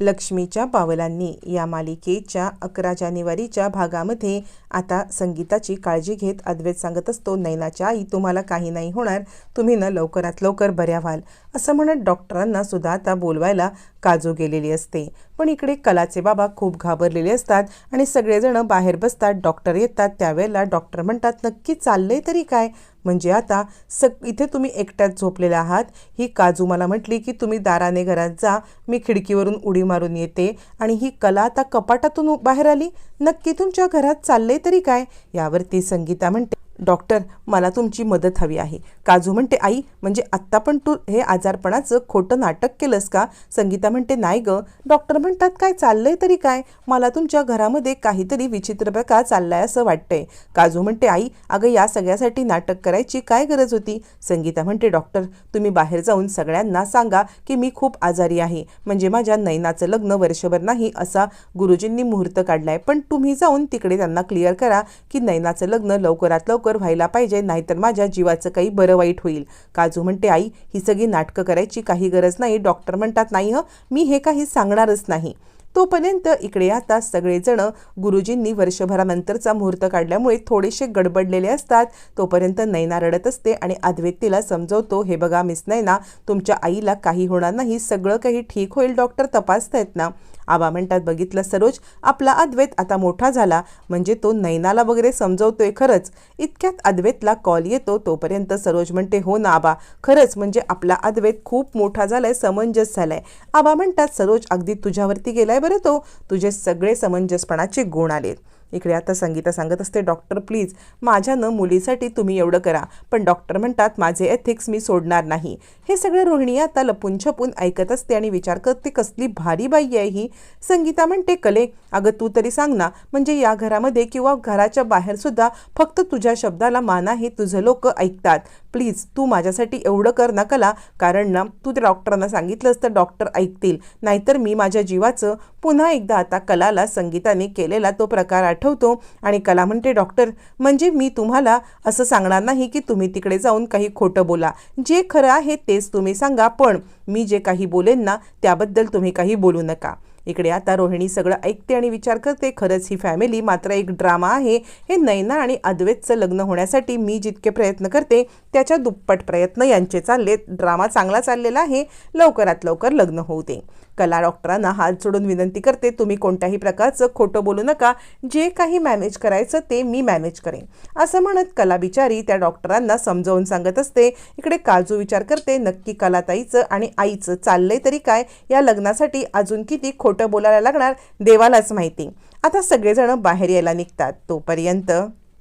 लक्ष्मीच्या पावलांनी या मालिकेच्या अकरा जानेवारीच्या भागामध्ये आता संगीताची काळजी घेत अद्वैत सांगत असतो नैनाच्या आई तुम्हाला काही नाही होणार तुम्ही ना लवकरात लवकर बऱ्या व्हाल. असं म्हणत डॉक्टरांना सुद्धा आता बोलवायला काजू गेलेली असते. पण इकडे कलाचे बाबा खूप घाबरलेले असतात आणि सगळेजण बाहेर बसतात डॉक्टर येतात. त्यावेळेला डॉक्टर म्हणतात नक्की चाललंय तरी काय? म्हणजे आता सग इथे तुम्ही एकट्यात झोपलेल्या आहात. ही काजू मला म्हटली की तुम्ही दाराने घरात जा मी खिडकीवरून उडी मारून येते. आणि ही कला आता कपाटातून बाहेर आली. नक्की तुमच्या घरात चालले तरी काय? यावरती संगीता म्हणते डॉक्टर मला तुमची मदत हवी आहे. काजू म्हणते आई म्हणजे आत्ता पण तू हे आजारपणाचं खोटं नाटक केलंस का? संगीता म्हणते नाही ग. डॉक्टर म्हणतात काय चाललंय तरी काय? मला तुमच्या घरामध्ये काहीतरी विचित्र प्रकार चाललाय असं वाटतंय. काजू म्हणते आई अगं या सगळ्यासाठी नाटक करायची काय गरज होती? संगीता म्हणते डॉक्टर तुम्ही बाहेर जाऊन सगळ्यांना सांगा की मी खूप आजारी आहे. म्हणजे माझ्या नैनाचं लग्न वर्षभर नाही असा गुरुजींनी मुहूर्त काढलाय. पण तुम्ही जाऊन तिकडे त्यांना क्लिअर करा की नैनाचं लग्न लवकरात लवकर व्हायला पाहिजे नाहीतर माझ्या जीवाचं काही बरं वाईट होईल. काजू म्हणते आई ही सगळी नाटकं करायची काही गरज नाही. डॉक्टर म्हणतात नाही हं मी हे काही सांगणारच नाही. तोपर्यंत इकडे आता सगळेजण गुरुजींनी वर्षभरानंतरचा मुहूर्त काढल्यामुळे थोडेसे गडबडलेले असतात. तोपर्यंत नैना रडत असते आणि अद्वैत तिला समजवतो हे बघा मिस नैना तुमच्या आईला काही होणार नाही. सगळं काही ठीक होईल डॉक्टर तपासतायत ना. आबा म्हणतात बघितलं सरोज आपला अद्वैत आता मोठा झाला. म्हणजे तो नैनाला वगैरे समजवतोय खरंच. इतक्यात अद्वैतला कॉल येतो तोपर्यंत सरोज म्हणते हो ना आबा खरंच म्हणजे आपला अद्वैत खूप मोठा झालाय समंजस झालाय. आबा म्हणतात सरोज अगदी तुझ्यावरती गेलाय बरं तो. तुझे सगळे समंजसपणाचे गुण आलेत. इकडे आता संगीता सांगत असते डॉक्टर प्लीज माझ्यानं मुलीसाठी तुम्ही एवढं करा. पण डॉक्टर म्हणतात माझे एथिक्स मी सोडणार नाही. हे सगळं रोहिणी आता लपून छपून ऐकत असते आणि विचार करते कसली भारी बाई आहे ही. संगीता म्हणते कले अगं तू तरी सांग ना म्हणजे या घरामध्ये किंवा घराच्या बाहेरसुद्धा फक्त तुझ्या शब्दाला मान आहे तुझं लोक ऐकतात. प्लीज तू माझ्यासाठी एवढं कर ना कला कारण ना तू त्या डॉक्टरांना सांगितलंस तर डॉक्टर ऐकतील. नाहीतर मी माझ्या जीवाचं पुन्हा एकदा आता कलाला संगीताने केलेला तो प्रकार आठवतो आणि कला म्हणते डॉक्टर म्हणजे मी तुम्हाला असं सांगणार नाही की तुम्ही तिकडे जाऊन काही खोटं बोला. जे खरं आहे तेच तुम्ही सांगा पण मी जे काही बोलेन ना त्याबद्दल तुम्ही काही बोलू नका. इकडे आता रोहिणी सगळं ऐकते आणि विचार करते खरंच ही फॅमिली मात्र एक ड्रामा आहे. हे नैना आणि अद्वैतचं लग्न होण्यासाठी मी जितके प्रयत्न करते त्याच्या दुप्पट प्रयत्न यांचे चाललेत. ड्रामा चांगला चाललेला आहे. लवकरात लवकर लग्न होऊ दे. कला डॉक्टरांना हात जोडून विनंती करते तुम्ही कोणत्याही प्रकारचं खोटं बोलू नका जे काही मॅनेज करायचं ते मी मॅनेज करेन. असं म्हणत कला बिचारी त्या डॉक्टरांना समजावून सांगत असते इकडे काजू विचार करते नक्की कलाताईचं आणि आईचं चाललंय तरी काय? या लग्नासाठी अजून किती खोटं बोलायला लागणार? देवालाच माहिती. आता सगळेजण बाहेर यायला निघतात. तोपर्यंत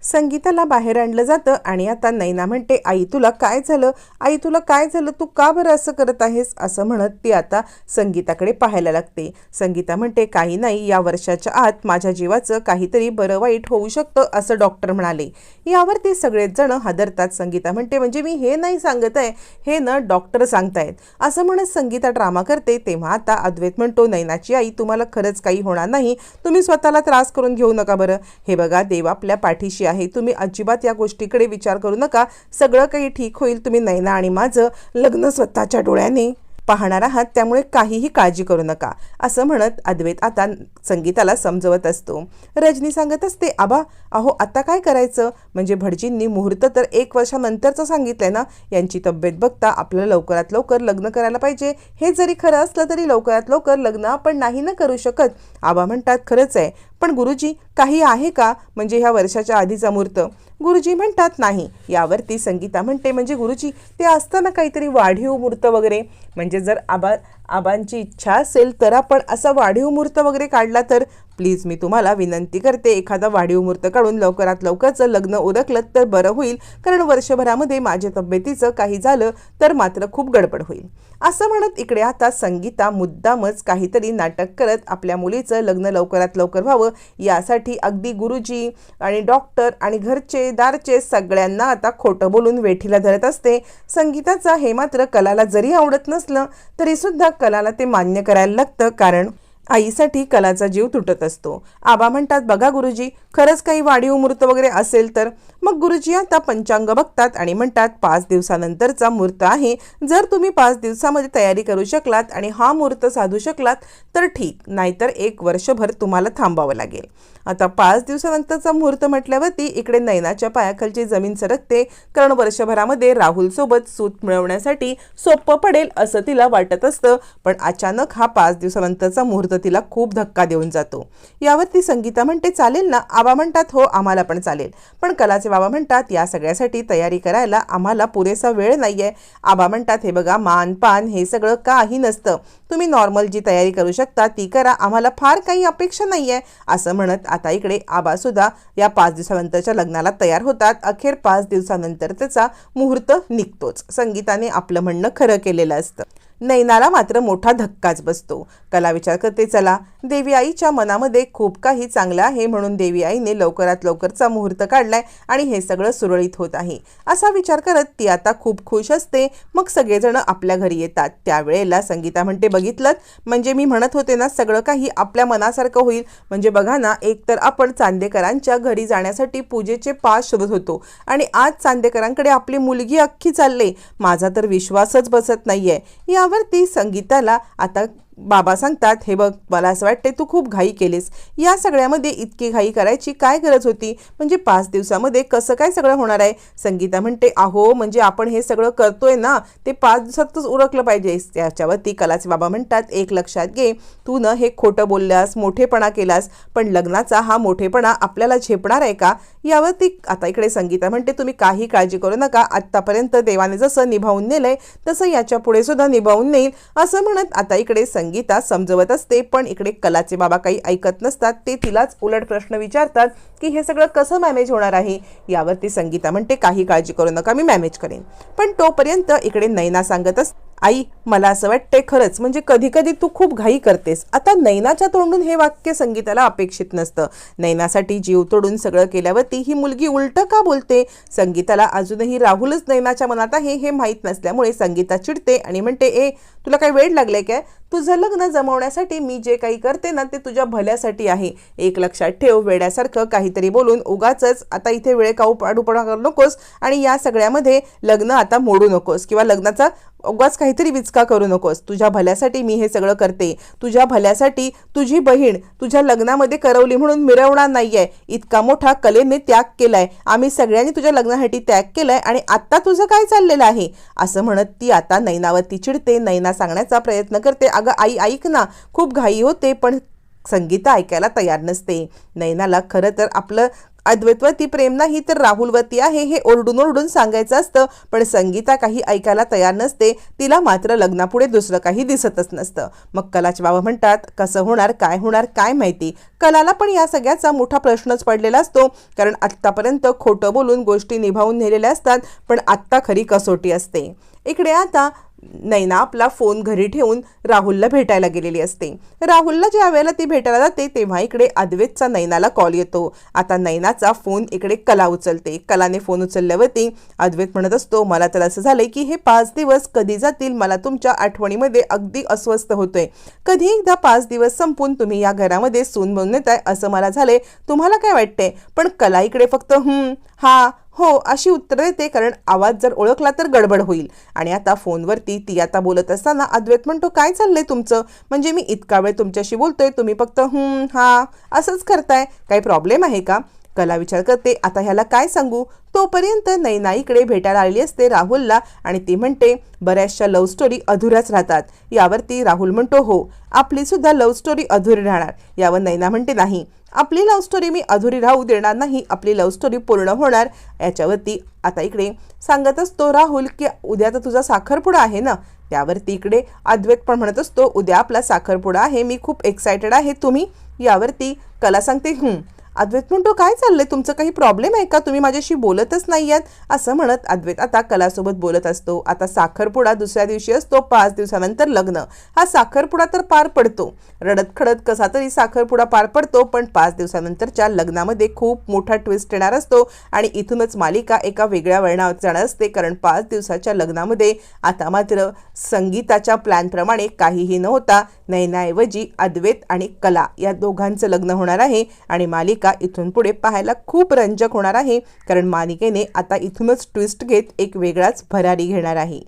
संगीताला बाहेर आणलं जातं आणि आता नैना म्हणते आई तुला काय झालं? आई तुला काय झालं? तू का बरं असं करत आहेस? असं म्हणत ती आता संगीताकडे पाहायला लागते. संगीता म्हणते काही नाही या वर्षाच्या आत माझ्या जीवाचं काहीतरी बरं वाईट होऊ शकतं असं डॉक्टर म्हणाले. यावर ते सगळेच जण हादरतात. संगीता म्हणते म्हणजे मी हे नाही सांगत आहे हे न डॉक्टर सांगतायत. असं म्हणत संगीता ड्रामा करते. तेव्हा आता अद्वैत म्हणतो नैनाची आई तुम्हाला खरंच काही होणार नाही. तुम्ही स्वतःला त्रास करून घेऊ नका बरं. हे बघा देव आपल्या पाठीशी आहे. आहे तुम्ही अजिबात या गोष्टीकडे विचार करू नका. सगळं काही ठीक होईल. तुम्ही नैना आणि माझं लग्न स्वतःच्या डोळ्याने पाहणार आहात. त्यामुळे काहीही काळजी करू नका असं म्हणत अद्वैत आता संगीताला समजवत असतो. रजनी सांगत असते आबा अहो आता काय करायचं? म्हणजे भटजींनी मुहूर्त तर एक वर्षानंतरचं सांगितलंय ना? यांची तब्येत बघता आपल्याला लवकरात लवकर लग्न करायला पाहिजे. हे जरी खरं असलं तरी लवकरात लवकर लग्न आपण नाही ना करू शकत. आबा म्हणतात खरंच आहे. पण गुरुजी काही आहे का? म्हणजे ह्या वर्षाच्या आधीचा मुहूर्त गुरुजी म्हणतात नाही. यावरती संगीता म्हणते म्हणजे गुरुजी ते असतं काहीतरी वाढीव मूर्त वगैरे. म्हणजे जर आबा आबांची इच्छा असेल तर आपण असा वाढीव मुहूर्त वगैरे काढला तर प्लीज मी तुम्हाला विनंती करते एखादा वाढीव मुहूर्त काढून लवकरात लवकरचं लग्न उरकलं तर बरं होईल. कारण वर्षभरामध्ये माझ्या तब्येतीचं काही झालं तर मात्र खूप गडबड होईल. असं म्हणत इकडे आता संगीता मुद्दामच काहीतरी नाटक करत आपल्या मुलीचं लग्न लवकरात लवकर व्हावं यासाठी अगदी गुरुजी आणि डॉक्टर आणि घरचे दारचे सगळ्यांना आता खोटं बोलून वेठीला धरत असते. संगीताचा हे मात्र कलाला जरी आवडत नसलं तरीसुद्धा कलाला ते मान्य करायला लागतं कारण आईसाठी कलाचा जीव तुटत असतो. आबा म्हणतात बघा गुरुजी खरंच काही वाढीव मूर्त वगैरे असेल तर? मग गुरुजी आता पंचांग बघतात आणि म्हणतात पाच दिवसानंतरचा मूर्त आहे. जर तुम्ही पाच दिवसामध्ये तयारी करू शकलात आणि हा मूर्त साधू शकलात तर ठीक. नाहीतर एक वर्षभर तुम्हाला थांबावं लागेल. आता पाच दिवसानंतरचा मुहूर्त म्हटल्यावरती इकडे नैनाच्या पायाखालची जमीन सरकते. कारण वर्षभरामध्ये राहुलसोबत सूत मिळवण्यासाठी सोपं पडेल असं तिला वाटत असतं. पण अचानक हा पाच दिवसानंतरचा मुहूर्त तिला खूप धक्का देऊन जातो. यावरती संगीता म्हणते चालेल ना आबा म्हणतात हो आम्हाला पण चालेल. पण कलाचे बाबा म्हणतात या सगळ्यासाठी तयारी करायला आम्हाला पुरेसा वेळ नाही आहे आबा म्हणतात हे बघा मान पान हे सगळं काही नसतं. तुम्ही नॉर्मल जी तयारी करू शकता ती करा. आम्हाला फार काही अपेक्षा नाही आहे असं म्हणत आता इकडे आबासुद्धा या पाच दिवसानंतरच्या लग्नाला तयार होतात. अखेर पाच दिवसानंतर त्याचा मुहूर्त निघतोच. संगीताने आपलं म्हणणं खरं केलेलं असतं. नैनाला मात्र मोठा धक्काच बसतो. कला विचार करते चला देवी आईच्या मनामध्ये खूप काही चांगलं आहे म्हणून देवी आईने लवकरात लवकरचा मुहूर्त काढलाय आणि हे सगळं सुरळीत होत आहे. असा विचार करत ती आता खूप खुश असते. मग सगळेजण आपल्या घरी येतात. त्यावेळेला संगीता म्हणते बघितलं म्हणजे मी म्हणत होते ना सगळं काही आपल्या मनासारखं होईल. म्हणजे बघा ना एकतर आपण चांदेकरांच्या घरी जाण्यासाठी पूजेचे पास शोधत होतो आणि आज चांदेकरांकडे आपली मुलगी अख्खी चालले. माझा तर विश्वासच बसत नाहीये. त्यावरती संगीताला आता बाबा सांगतात हे बघ मला असं वाटते तू खूप घाई केलीस. या सगळ्यामध्ये इतकी घाई करायची काय गरज होती? म्हणजे पाच दिवसामध्ये कसं काय सगळं होणार आहे? संगीता म्हणते अहो म्हणजे आपण हे सगळं करतोय ना ते पाच दिवसातच उरकलं पाहिजे. त्याच्यावरती कलाचे बाबा म्हणतात एक लक्षात घे तू न हे खोटं बोलल्यास मोठेपणा केलास पण लग्नाचा हा मोठेपणा आपल्याला झेपणार आहे का? यावरती आता इकडे संगीता म्हणते तुम्ही काही काळजी करू नका आत्तापर्यंत देवाने जसं निभावून नेलंय तसं याच्यापुढे सुद्धा निभावून नेईल. असं म्हणत आता इकडे संगीता समजवत असते पण इकडे कलाचे बाबा काही ऐकत नसतात. ते तिलाच उलट प्रश्न विचारतात की हे सगळं कसं मॅनेज होणार आहे? यावरती संगीता म्हणते काही काळजी करू नका मी मॅनेज करेन. पण तोपर्यंत इकडे नैना सांगत असते आई मला असं वाटतंय खरंच म्हणजे कधी कधी तू खूप घाई करतेस. आता नैनाच्या तोंडून हे वाक्य संगीताला अपेक्षित नसतं. नैनासाठी जीव तोडून सगळं केल्यावरती ही मुलगी उलट का बोलते? संगीताला अजूनही राहुलच नैनाच्या मनात आहे हे माहीत नसल्यामुळे संगीता चिडते आणि म्हणते ए तुला काही वेळ लागलाय काय? तुझं लग्न जमवण्यासाठी मी जे काही करते ना ते तुझ्या भल्यासाठी आहे. एक लक्षात ठेव वेड्यासारखं काहीतरी बोलून उगाच आता इथे वेळ काऊ पाडूपणा करू नकोस आणि या सगळ्यामध्ये लग्न आता मोडू नकोस किंवा लग्नाचा उगाच काहीतरी विचका करू नकोस. तुझ्या भल्यासाठी मी हे सगळं करते. तुझ्या भल्यासाठी तुझी बहीण तुझ्या लग्नामध्ये करवली म्हणून मिरवणार नाहीये. इतका मोठा कलेने त्याग केलाय. आम्ही सगळ्यांनी तुझ्या लग्नासाठी त्याग केलाय आणि आत्ता तुझं काय चाललेलं आहे? असं म्हणत ती आता नैनावरती चिडते. नैना सांगण्याचा प्रयत्न करते. अगं आई ऐक ना. खूप घाई होते पण संगीता ऐकायला तयार नसते. नैनाला खरं तर आपलं अद्वैतवरती प्रेम नाही तर राहुलवरती आहे हे ओरडून ओरडून सांगायचं असतं. पण संगीता काही ऐकायला तयार नसते. तिला मात्र लग्नापुढे दुसरं काही दिसतच नसतं. मग कलाचे बाबा म्हणतात कसं होणार काय होणार काय माहिती? कलाला पण या सगळ्याचा मोठा प्रश्नच पडलेला असतो. कारण आत्तापर्यंत खोटं बोलून गोष्टी निभावून नेलेल्या असतात पण आत्ता खरी कसोटी असते. इकडे आता नैना आपला फोन घरी ठेवून राहुलला भेटायला गेलेली असते. राहुलला ज्या वेळेला ती भेटायला जाते तेव्हा इकडे अद्वैतचा नैनाला कॉल येतो. आता नैनाचा फोन इकडे कला उचलते. कलाने फोन उचलल्यावरती अद्वैत म्हणत असतो मला तर असं झालंय की हे पाच दिवस कधी जातील? मला तुमच्या आठवणीमध्ये अगदी अस्वस्थ होतोय. कधी एकदा पाच दिवस संपून तुम्ही या घरामध्ये सून बनून येताय असं मला झालंय. तुम्हाला काय वाटतंय? पण कला इकडे फक्त हम्म हा हो अशी उत्तरं देते कारण आवाज जर ओळखला तर गडबड होईल. आणि आता फोनवरती ती आता बोलत असताना अद्वैत म्हणतो काय चाललंय तुमचं? म्हणजे मी इतका वेळ तुमच्याशी बोलतोय तुम्ही फक्त हम्म हा असंच करताय. काही प्रॉब्लेम आहे का? कला विचार करते. आता ह्याला काय सांगू? तोपर्यंत नैना इकडे भेटायला आलेली असते राहुलला आणि ती म्हणते बऱ्याचशा लव्ह स्टोरी अधुऱ्याच राहतात. यावरती राहुल म्हणतो हो आपली सुद्धा लव्ह स्टोरी अधुरी राहणार. यावर नैना म्हणते नाही आपली लव्ह स्टोरी मी अधुरी राहू देणार नाही. आपली लव्ह स्टोरी पूर्ण होणार. याच्यावरती आता इकडे सांगत असतो राहुल की उद्या तर तुझा साखरपुडा आहे ना? त्यावरती इकडे अद्वैत पण म्हणत असतो उद्या आपला साखरपुडा आहे. मी खूप एक्सायटेड आहे. तुम्ही? यावरती कला सांगते हं अद्वैत म्हणतो काय चाललंय? तुमचं काही प्रॉब्लेम आहे का? तुम्ही माझ्याशी बोलतच नाही आहात असं म्हणत अद्वैत आता कलासोबत बोलत असतो. आता साखरपुडा दुसऱ्या दिवशी असतो पाच दिवसानंतर लग्न. हा साखरपुडा तर पार पडतो. रडत खडत कसा तरी साखरपुडा पार पडतो पण पाच दिवसानंतरच्या लग्नामध्ये खूप मोठा ट्विस्ट येणार असतो आणि इथूनच मालिका एका वेगळ्या वळणावर जाणार असते कारण पाच दिवसाच्या लग्नामध्ये आता मात्र संगीताच्या प्लॅनप्रमाणे काहीही न होता नयनाऐवजी अद्वैत आणि कला या दोघांचं लग्न होणार आहे आणि मालिका मालिका इथून पुढे पाहायला खूप रंजक होणार आहे कारण मालिकेने आता इथूनच ट्विस्ट घेत एक वेगळाच भरारी घेणार आहे.